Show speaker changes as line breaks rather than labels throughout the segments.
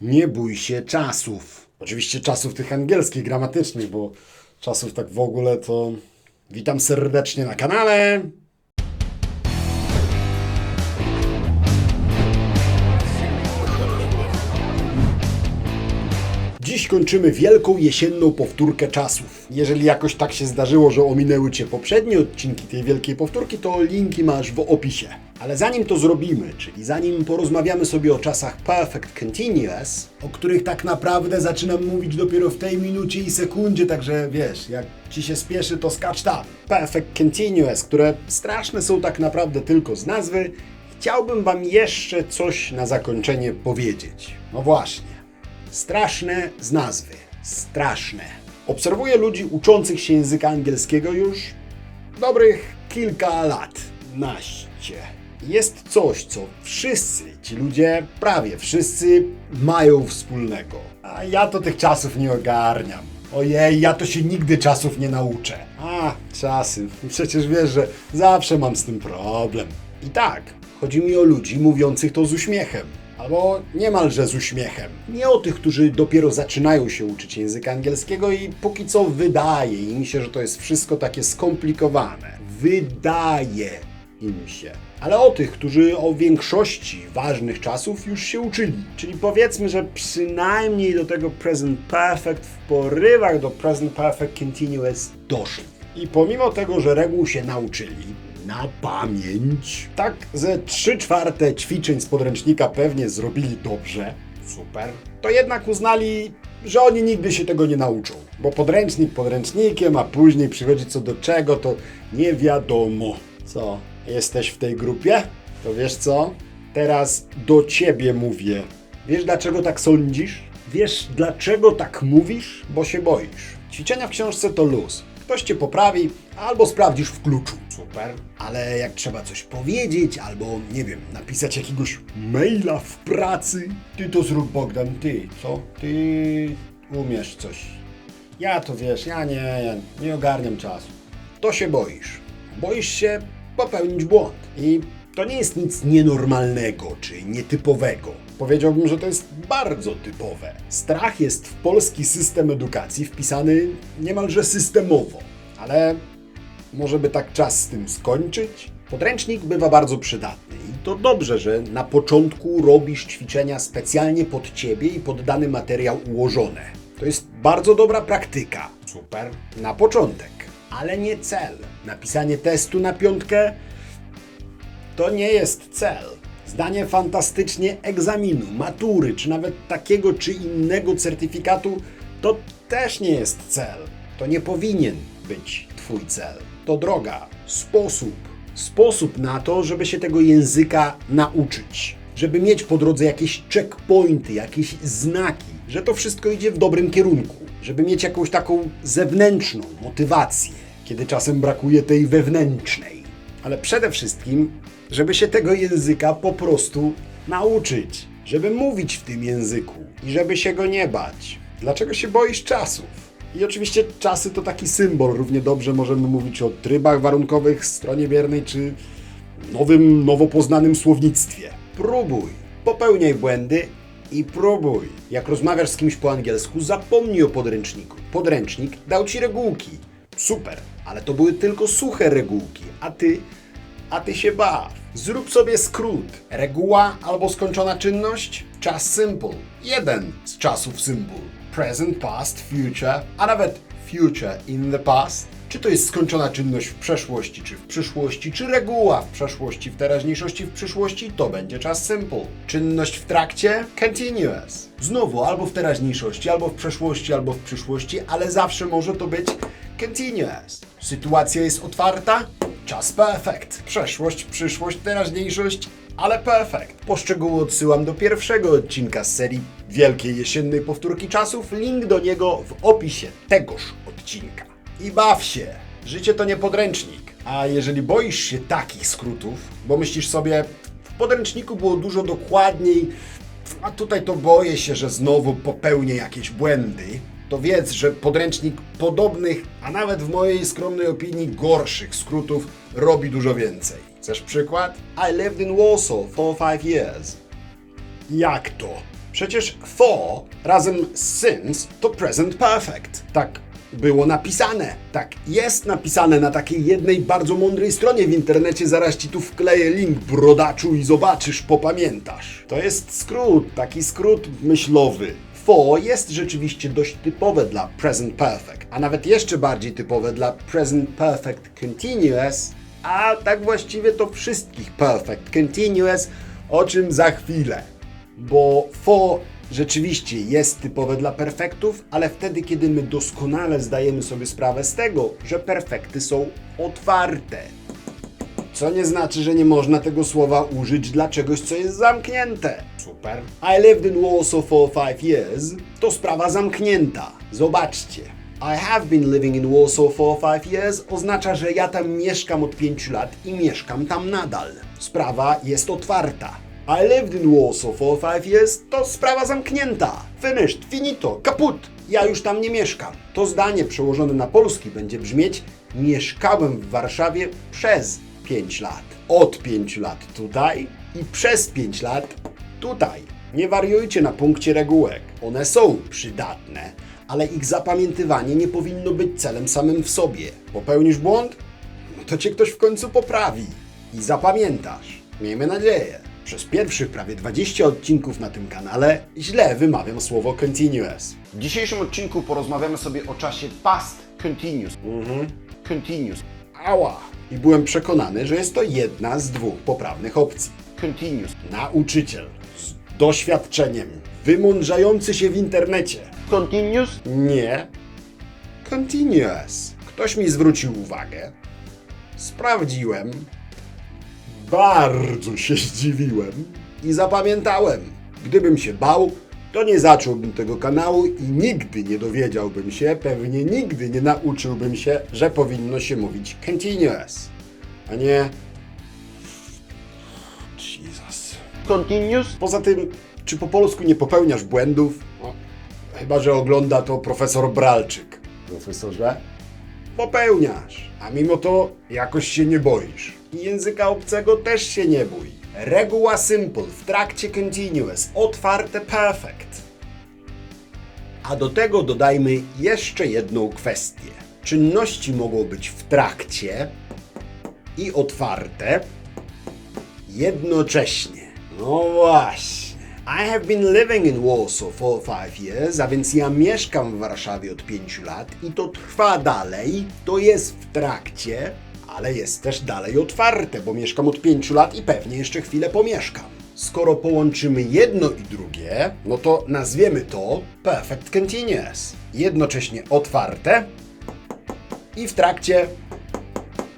Nie bój się czasów. Oczywiście czasów tych angielskich, gramatycznych, bo czasów tak w ogóle to... Witam serdecznie na kanale. Dziś kończymy wielką jesienną powtórkę czasów. Jeżeli jakoś tak się zdarzyło, że ominęły Cię poprzednie odcinki tej wielkiej powtórki, to linki masz w opisie. Ale zanim to zrobimy, czyli zanim porozmawiamy sobie o czasach Perfect Continuous, o których tak naprawdę zaczynam mówić dopiero w tej minucie i sekundzie, także wiesz, jak Ci się spieszy, to skacz tam. Perfect Continuous, które straszne są tak naprawdę tylko z nazwy, chciałbym Wam jeszcze coś na zakończenie powiedzieć. No właśnie. Straszne z nazwy. Straszne. Obserwuję ludzi uczących się języka angielskiego już dobrych kilka lat. Naście. Jest coś, co wszyscy ci ludzie, prawie wszyscy, mają wspólnego. A ja to tych czasów nie ogarniam. Ojej, ja to się nigdy czasów nie nauczę. A, czasy. Przecież wiesz, że zawsze mam z tym problem. I tak, chodzi mi o ludzi mówiących to z uśmiechem. Albo niemalże z uśmiechem. Nie o tych, którzy dopiero zaczynają się uczyć języka angielskiego i póki co wydaje im się, że to jest wszystko takie skomplikowane. Wydaje im się. Ale o tych, którzy o większości ważnych czasów już się uczyli. Czyli powiedzmy, że przynajmniej do tego present perfect w porywach do present perfect continuous doszli. I pomimo tego, że reguł się nauczyli, na pamięć. Tak, ze 3 czwarte ćwiczeń z podręcznika pewnie zrobili dobrze. Super. To jednak uznali, że oni nigdy się tego nie nauczą. Bo podręcznik podręcznikiem, a później przychodzi co do czego, to nie wiadomo. Co, jesteś w tej grupie? To wiesz co? Teraz do ciebie mówię. Wiesz dlaczego tak sądzisz? Wiesz dlaczego tak mówisz? Bo się boisz. Ćwiczenia w książce to luz. Ktoś cię poprawi, albo sprawdzisz w kluczu. Super. Ale jak trzeba coś powiedzieć, albo nie wiem, napisać jakiegoś maila w pracy, ty to zrób Bogdan, ty, co? Ty umiesz coś. Ja to wiesz, ja nie, nie ogarniam czasu. To się boisz. Boisz się popełnić błąd. I to nie jest nic nienormalnego czy nietypowego. Powiedziałbym, że to jest bardzo typowe. Strach jest w polski system edukacji wpisany niemalże systemowo. Ale może by tak czas z tym skończyć? Podręcznik bywa bardzo przydatny i to dobrze, że na początku robisz ćwiczenia specjalnie pod Ciebie i pod dany materiał ułożone. To jest bardzo dobra praktyka. Super. Na początek. Ale nie cel. Napisanie testu na piątkę to nie jest cel. Zdanie fantastycznie egzaminu, matury, czy nawet takiego czy innego certyfikatu to też nie jest cel. To nie powinien być Twój cel. To droga, sposób. Sposób na to, żeby się tego języka nauczyć. Żeby mieć po drodze jakieś checkpointy, jakieś znaki, że to wszystko idzie w dobrym kierunku. Żeby mieć jakąś taką zewnętrzną motywację, kiedy czasem brakuje tej wewnętrznej ale przede wszystkim, żeby się tego języka po prostu nauczyć, żeby mówić w tym języku i żeby się go nie bać. Dlaczego się boisz czasów? I oczywiście czasy to taki symbol. Równie dobrze możemy mówić o trybach warunkowych, stronie biernej czy nowym, nowo poznanym słownictwie. Próbuj, popełniaj błędy i próbuj. Jak rozmawiasz z kimś po angielsku, zapomnij o podręczniku. Podręcznik dał ci regułki. Super, ale to były tylko suche regułki, a ty, a ty się baw. Zrób sobie skrót. Reguła albo skończona czynność? Czas simple. Jeden z czasów simple. Present, past, future, a nawet future in the past. Czy to jest skończona czynność w przeszłości, czy w przyszłości, czy reguła w przeszłości, w teraźniejszości, w przyszłości, to będzie czas simple. Czynność w trakcie? Continuous. Znowu albo w teraźniejszości, albo w przeszłości, albo w przyszłości, ale zawsze może to być continuous. Sytuacja jest otwarta? Czas perfect. Przeszłość, przyszłość, teraźniejszość, ale perfekt. Poszczegóły odsyłam do pierwszego odcinka z serii Wielkiej Jesiennej Powtórki Czasów. Link do niego w opisie tegoż odcinka. I baw się! Życie to nie podręcznik. A jeżeli boisz się takich skrótów, bo myślisz sobie, w podręczniku było dużo dokładniej, a tutaj to boję się, że znowu popełnię jakieś błędy, to wiedz, że podręcznik podobnych, a nawet w mojej skromnej opinii gorszych skrótów robi dużo więcej. Chcesz przykład? I lived in Warsaw for five years. Jak to? Przecież for razem z since to present perfect. Tak było napisane. Tak jest napisane na takiej jednej bardzo mądrej stronie w internecie. Zaraz ci tu wkleję link, brodaczu, i zobaczysz, popamiętasz. To jest skrót, taki skrót myślowy. For jest rzeczywiście dość typowe dla present perfect, a nawet jeszcze bardziej typowe dla present perfect continuous, a tak właściwie to wszystkich perfect continuous, o czym za chwilę. Bo for rzeczywiście jest typowe dla perfektów, ale wtedy, kiedy my doskonale zdajemy sobie sprawę z tego, że perfekty są otwarte. Co nie znaczy, że nie można tego słowa użyć dla czegoś, co jest zamknięte. Super. I lived in Warsaw for five years. To sprawa zamknięta. Zobaczcie. I have been living in Warsaw for five years oznacza, że ja tam mieszkam od pięciu lat i mieszkam tam nadal. Sprawa jest otwarta. I lived in Warsaw for five years to sprawa zamknięta. Finished, finito, kaput. Ja już tam nie mieszkam. To zdanie przełożone na polski będzie brzmieć Mieszkałem w Warszawie przez 5 lat. Od 5 lat tutaj i przez 5 lat tutaj. Nie wariujcie na punkcie regułek. One są przydatne, ale ich zapamiętywanie nie powinno być celem samym w sobie. Popełnisz błąd? No to cię ktoś w końcu poprawi i zapamiętasz. Miejmy nadzieję. Przez pierwszych prawie 20 odcinków na tym kanale źle wymawiam słowo continuous.
W dzisiejszym odcinku porozmawiamy sobie o czasie past continuous. Continuous.
Ała! I byłem przekonany, że jest to jedna z dwóch poprawnych opcji.
Continuous.
Nauczyciel z doświadczeniem, wymądrzający się w internecie.
Continuous.
Nie. Continuous. Ktoś mi zwrócił uwagę. Sprawdziłem. Bardzo się zdziwiłem i zapamiętałem. Gdybym się bał, to nie zacząłbym tego kanału i nigdy nie dowiedziałbym się, pewnie nigdy nie nauczyłbym się, że powinno się mówić continuous, a nie Jesus.
Continuous.
Poza tym, czy po polsku nie popełniasz błędów? No, chyba, że ogląda to profesor Bralczyk. Profesorze? Popełniasz, a mimo to jakoś się nie boisz. I języka obcego też się nie bój. Reguła simple w trakcie continuous, otwarte perfect. A do tego dodajmy jeszcze jedną kwestię. Czynności mogą być w trakcie i otwarte jednocześnie. No właśnie. I have been living in Warsaw for five years, a więc ja mieszkam w Warszawie od pięciu lat i to trwa dalej, to jest w trakcie, ale jest też dalej otwarte, bo mieszkam od pięciu lat i pewnie jeszcze chwilę pomieszkam. Skoro połączymy jedno i drugie, no to nazwiemy to perfect continuous. Jednocześnie otwarte i w trakcie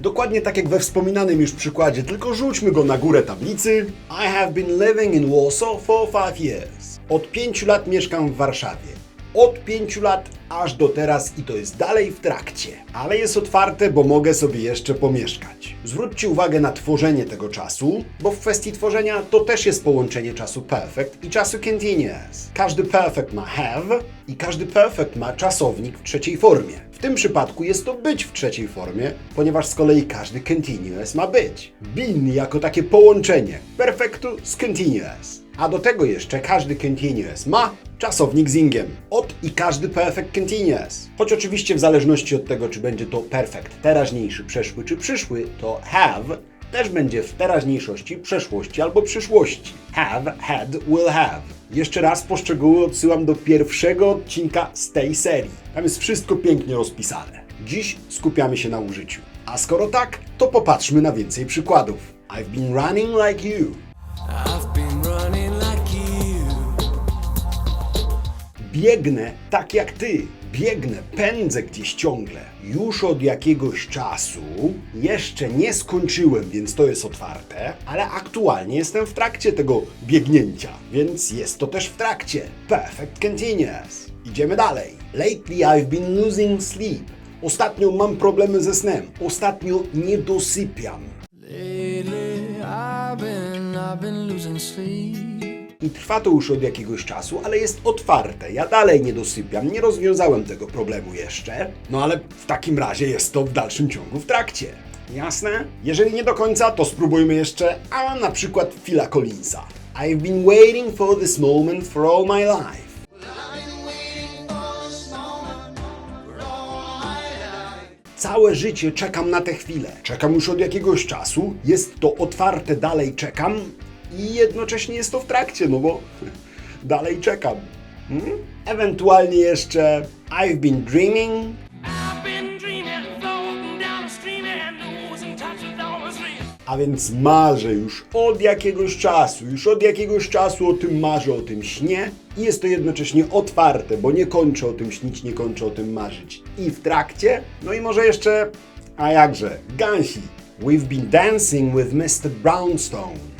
Dokładnie tak jak we wspominanym już przykładzie, tylko rzućmy go na górę tablicy. I have been living in Warsaw for five years. Od pięciu lat mieszkam w Warszawie. Od pięciu lat aż do teraz i to jest dalej w trakcie. Ale jest otwarte, bo mogę sobie jeszcze pomieszkać. Zwróćcie uwagę na tworzenie tego czasu, bo w kwestii tworzenia to też jest połączenie czasu perfect i czasu continuous. Każdy perfect ma have i każdy perfect ma czasownik w trzeciej formie. W tym przypadku jest to być w trzeciej formie, ponieważ z kolei każdy continuous ma być. Been jako takie połączenie perfektu z continuous. A do tego jeszcze każdy continuous ma czasownik z ingiem. Od i każdy perfect continuous. Choć oczywiście w zależności od tego, czy będzie to perfekt teraźniejszy, przeszły czy przyszły, to have też będzie w teraźniejszości, przeszłości albo przyszłości. Have, had, will have. Jeszcze raz poszczegóły odsyłam do pierwszego odcinka z tej serii. Tam jest wszystko pięknie rozpisane. Dziś skupiamy się na użyciu. A skoro tak, to popatrzmy na więcej przykładów. I've been running like you. Biegnę tak jak ty. Biegnę, pędzę gdzieś ciągle. Już od jakiegoś czasu. Jeszcze nie skończyłem, więc to jest otwarte, ale aktualnie jestem w trakcie tego biegnięcia, więc jest to też w trakcie. Perfect continuous. Idziemy dalej. Lately I've been losing sleep. Ostatnio mam problemy ze snem. Ostatnio nie dosypiam.
Lately, I've been, I've been losing sleep.
I trwa to już od jakiegoś czasu, ale jest otwarte. Ja dalej nie dosypiam, nie rozwiązałem tego problemu jeszcze. No ale w takim razie jest to w dalszym ciągu w trakcie. Jasne? Jeżeli nie do końca, to spróbujmy jeszcze, a na przykład Phila Collinsa. I've been waiting for this moment for all my life. Całe życie czekam na tę chwilę. Czekam już od jakiegoś czasu. Jest to otwarte, dalej czekam. I jednocześnie jest to w trakcie, no bo dalej czekam. Hmm? Ewentualnie jeszcze I've been dreaming. A więc marzę już od jakiegoś czasu, już od jakiegoś czasu o tym marzę, o tym śnię i jest to jednocześnie otwarte, bo nie kończę o tym śnić, nie kończę o tym marzyć. I w trakcie, no i może jeszcze, a jakże, Gansi. We've been dancing with Mr. Brownstone.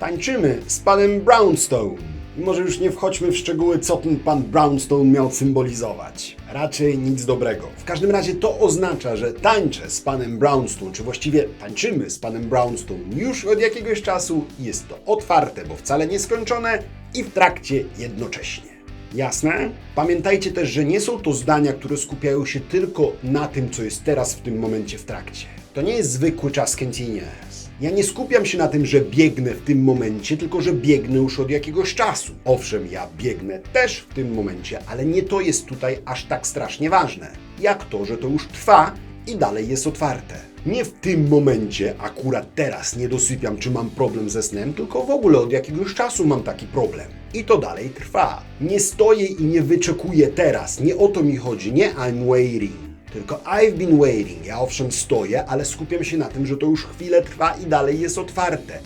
Tańczymy z panem Brownstone. I może już nie wchodźmy w szczegóły, co ten pan Brownstone miał symbolizować. Raczej nic dobrego. W każdym razie to oznacza, że tańczę z panem Brownstone, czy właściwie tańczymy z panem Brownstone już od jakiegoś czasu jest to otwarte, bo wcale nieskończone i w trakcie jednocześnie. Jasne? Pamiętajcie też, że nie są to zdania, które skupiają się tylko na tym, co jest teraz w tym momencie w trakcie. To nie jest zwykły czas continuous. Ja nie skupiam się na tym, że biegnę w tym momencie, tylko że biegnę już od jakiegoś czasu. Owszem, ja biegnę też w tym momencie, ale nie to jest tutaj aż tak strasznie ważne, jak to, że to już trwa i dalej jest otwarte. Nie w tym momencie, akurat teraz nie dosypiam, czy mam problem ze snem, tylko w ogóle od jakiegoś czasu mam taki problem. I to dalej trwa. Nie stoję i nie wyczekuję teraz. Nie o to mi chodzi. Nie I'm waiting. Tylko I've been waiting. Ja owszem stoję, ale skupiam się na tym, że to już chwilę trwa i dalej jest otwarte.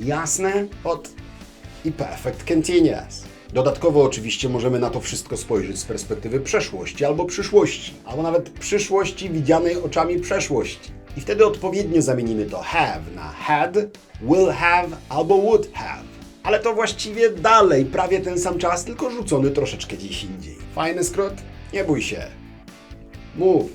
Jasne? Od i perfect continuous. Dodatkowo oczywiście możemy na to wszystko spojrzeć z perspektywy przeszłości albo przyszłości, albo nawet przyszłości widzianej oczami przeszłości. I wtedy odpowiednio zamienimy to have na had, will have albo would have. Ale to właściwie dalej prawie ten sam czas, tylko rzucony troszeczkę gdzieś indziej. Fajny skrót? Nie bój się. Mów.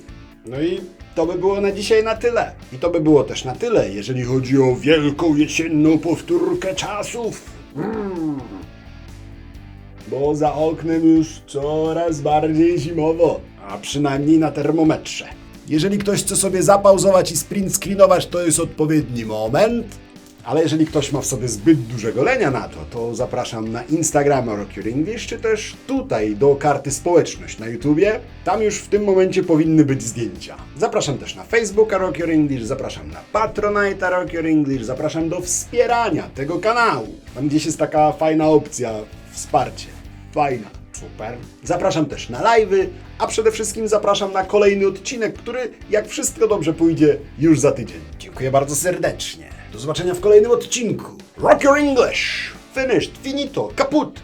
No i to by było na dzisiaj na tyle. I to by było też na tyle, jeżeli chodzi o wielką jesienną powtórkę czasów. Mm. Bo za oknem już coraz bardziej zimowo, a przynajmniej na termometrze. Jeżeli ktoś chce sobie zapauzować i sprint screenować, to jest odpowiedni moment. Ale jeżeli ktoś ma w sobie zbyt dużego lenia na to, to zapraszam na Instagrama Rock Your English, czy też tutaj do karty społeczność na YouTubie. Tam już w tym momencie powinny być zdjęcia. Zapraszam też na Facebooka Rock Your English, zapraszam na Patronite'a Rock Your English, zapraszam do wspierania tego kanału. Tam gdzieś jest taka fajna opcja, wsparcie. Fajna. Super. Zapraszam też na live'y, a przede wszystkim zapraszam na kolejny odcinek, który, jak wszystko dobrze pójdzie, już za tydzień. Dziękuję bardzo serdecznie. Do zobaczenia w kolejnym odcinku. Rock your English! Finished, finito, kaput!